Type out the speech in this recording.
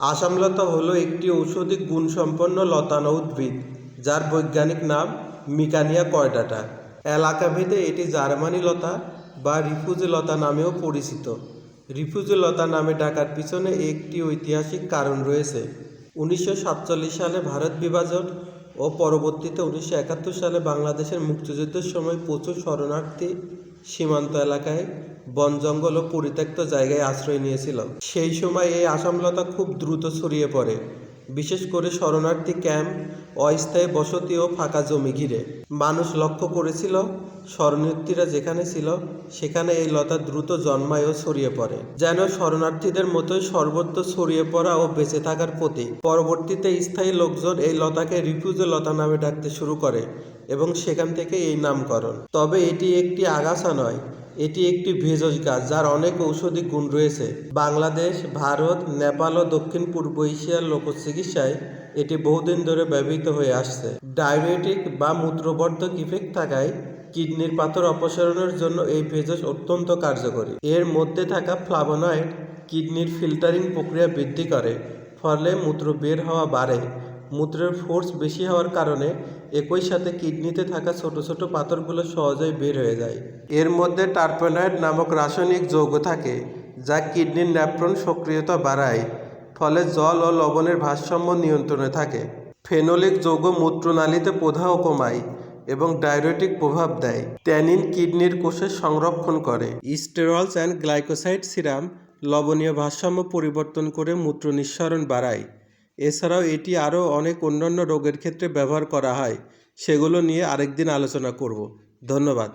আসামলতা হলো একটি ঔষধি গুণসম্পন্ন লতানো উদ্ভিদ, যার বৈজ্ঞানিক নাম মিকানিয়া কয়ডাটা। এলাকাভেদে এটি জার্মানি লতা বা রিফুজি লতা নামেও পরিচিত। রিফুজি লতা নামে ডাকার পিছনে একটি ঐতিহাসিক কারণ রয়েছে। উনিশশো সাতচল্লিশ সালে ভারত বিভাজন ও পরবর্তীতে উনিশশো একাত্তর সালে বাংলাদেশের মুক্তিযুদ্ধের সময় প্রচুর শরণার্থী সীমান্ত এলাকায় বন জঙ্গল ও পরিত্যক্ত জায়গায় আশ্রয় নিয়েছিল। সেই সময় এই আসামলতা খুব দ্রুত ছড়িয়ে পড়ে, বিশেষ করে শরণার্থী ক্যাম্প, অস্থায়ী বসতি ও ফাঁকা জমি ঘিরে। মানুষ লক্ষ্য করেছিল, শরণার্থীরা যেখানে ছিল, সেখানে এই লতা দ্রুত জন্মায় ও ছড়িয়ে পড়ে। যেন শরণার্থীদের মতোই সর্বত্র ছড়িয়ে পড়া ও বেঁচে থাকার প্রতীক। পরবর্তীতে স্থায়ী লোকজন এই লতাকে রিফিউজি লতা নামে ডাকতে শুরু করে এবং সেখান থেকে এই নামকরণ। তবে এটি একটি আগাছা নয় এটি একটি ভেষজ গাছ যার অনেক ঔষধি গুণ রয়েছে। বাংলাদেশ, ভারত, নেপাল ও দক্ষিণ পূর্ব এশিয়ার লোকচিকিৎসায় এটি বহুদিন ধরে ব্যবহৃত হয়ে আসছে। ডায়াবেটিক বা মূত্রবর্ধক ইফেক্ট থাকায় কিডনির পাথর অপসারণের জন্য এই ভেষজ অত্যন্ত কার্যকরী। এর মধ্যে থাকা ফ্লাভোনয়েড কিডনির ফিল্টারিং প্রক্রিয়া বৃদ্ধি করে, ফলে মূত্র বের হওয়া বাড়ে মূত্রের ফোর্স বেশি হওয়ার কারণে একই সাথে কিডনিতে থাকা ছোট ছোট পাথরগুলো সহজেই বের হয়ে যায়। এর মধ্যে টার্পেনয়েড নামক রাসায়নিক যৌগ থাকে, যা কিডনির ন্যাপ্রন সক্রিয়তা বাড়ায়, ফলে জল ও লবণের ভারসাম্য নিয়ন্ত্রণে থাকে। ফেনোলিক যৌগ মূত্রনালীতে প্রদাহ কমায় এবং ডায়রেটিক প্রভাব দেয়। ট্যানিন কিডনির কোষে সংরক্ষণ করে। স্টেরলস অ্যান্ড গ্লাইকোসাইড সিরাম লবণীয় ভারসাম্য পরিবর্তন করে মূত্র নিঃসরণ বাড়ায়। এছাড়াও এটি আরও অনেক অন্যান্য রোগের ক্ষেত্রে ব্যবহার করা হয়। সেগুলো নিয়ে আরেকদিন আলোচনা করব। ধন্যবাদ।